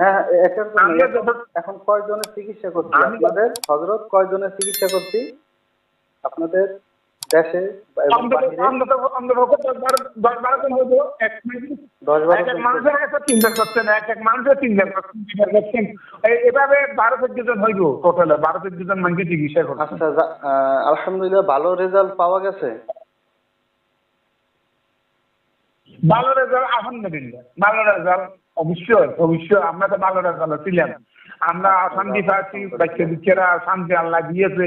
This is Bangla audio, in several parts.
হ্যাঁ এটার জন্য এখন কয়জনের চিকিৎসা করছি? আপনাদের হজরত কয়জনের চিকিৎসা করছি? আপনাদের দেশে বারো দশ বারো জন হইব এক মিনিট দশ বারো এক এক জন। মানুষের কাছে চিন্তা করছেন এক এক মানুষের চিন্তা করছেন করছেন। এভাবে বারো চোদ্দ জন হইব টোটালে বারো চোদ্দ জন মানুষকে চিকিৎসা করছে। আচ্ছা আলহামদুলিল্লাহ ভালো রেজাল্ট পাওয়া গেছে? ভালো রেজাল্ট আলহামদুলিল্লাহ। ভালো রেজাল্ট অবশ্যই অবশ্যই। আমরা তো ভালো ছিলাম। আমরা শান্তি পাচ্ছি বাচ্চা বিচ্চারা শান্তি আল্লাহ দিয়েছে।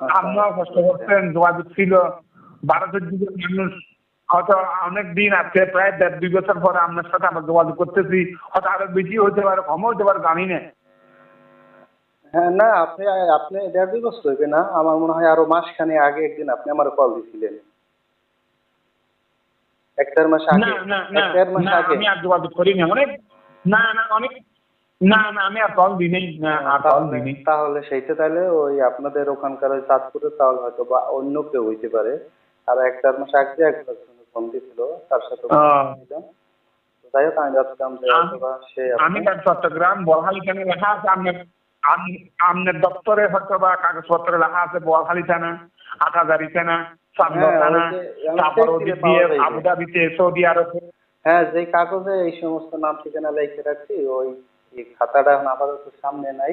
আপনারাও কষ্ট যোগাযোগ ছিল। বারো চোদ্দ মানুষ হয়তো অনেক দিন আছে প্রায় দেড় দুই বছর পরে আপনার সাথে আমরা যোগাযোগ করতেছি। হয়তো আরও বেশি হতে পারে হতে পারে জানি না। হ্যাঁ না আপনি আপনি দেড় দুই বছর হইবে না। আমার মনে হয় আরও মাসখানে আগে একদিন আপনি আমার কল দিছিলেন। এক দেড় মাস আগে? না না না এক দেড় মাস না, আগে? আমি আর যোগাযোগ করি না অনেক না না অনেক না না আমি আর কল দিই না আর কল তাহলে দিই তাহলে সেইটা তাহলে ওই আপনাদের ওখানকার ওই চাঁদপুরে তাহলে হয়তো বা অন্য কেউ হইতে পারে। আর এক দেড় মাস আগে একবার ফোন দিছিল তার সাথে যাই হোক আমি ভাবছিলাম যে সে আমি তার চট্টগ্রাম বলহালি থানা লেখা আছে? আপনার আম- আপনার দপ্তরে হয়তো বা কাগজপত্রে লেখা আছে বলহালি থানা আটাজারি থানা চান্দা হ্যাঁ, থানা তারপর। আবুধাবিতে সৌদি আরবে। হ্যাঁ যে কাগজে এই সমস্ত নাম ঠিকানা লিখে রাখছি ওই খাতাটা এখন আপাতত সামনে নাই।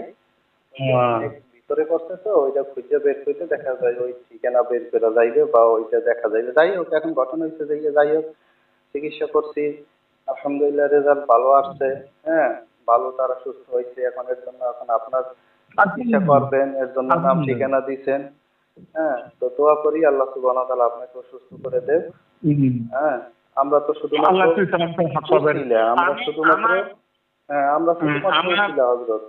ভিতরে করছে তো ওইটা খুঁজে বের করতে দেখা যায় ওই ঠিকানা বের করা যাইবে বা ওইটা দেখা যাইবে। যাই হোক এখন ঘটনা হচ্ছে যে যাই হোক চিকিৎসা করছি আলহামদুলিল্লাহ রেজাল্ট ভালো আসছে হ্যাঁ। ভালো তারা সুস্থ হয়েছে এখন এর জন্য এখন আপনার চিকিৎসা করবেন এর জন্য নাম ঠিকানা দিয়েছেন হ্যাঁ তো দোয়া করি আল্লাহ ওয়া তাআলা আপনাকে সুস্থ করে দেব হ্যাঁ আমরা তো আল্লাহ শুধুমাত্র আমরা শুধুমাত্র হ্যাঁ আমরা শুধুমাত্র হযরত।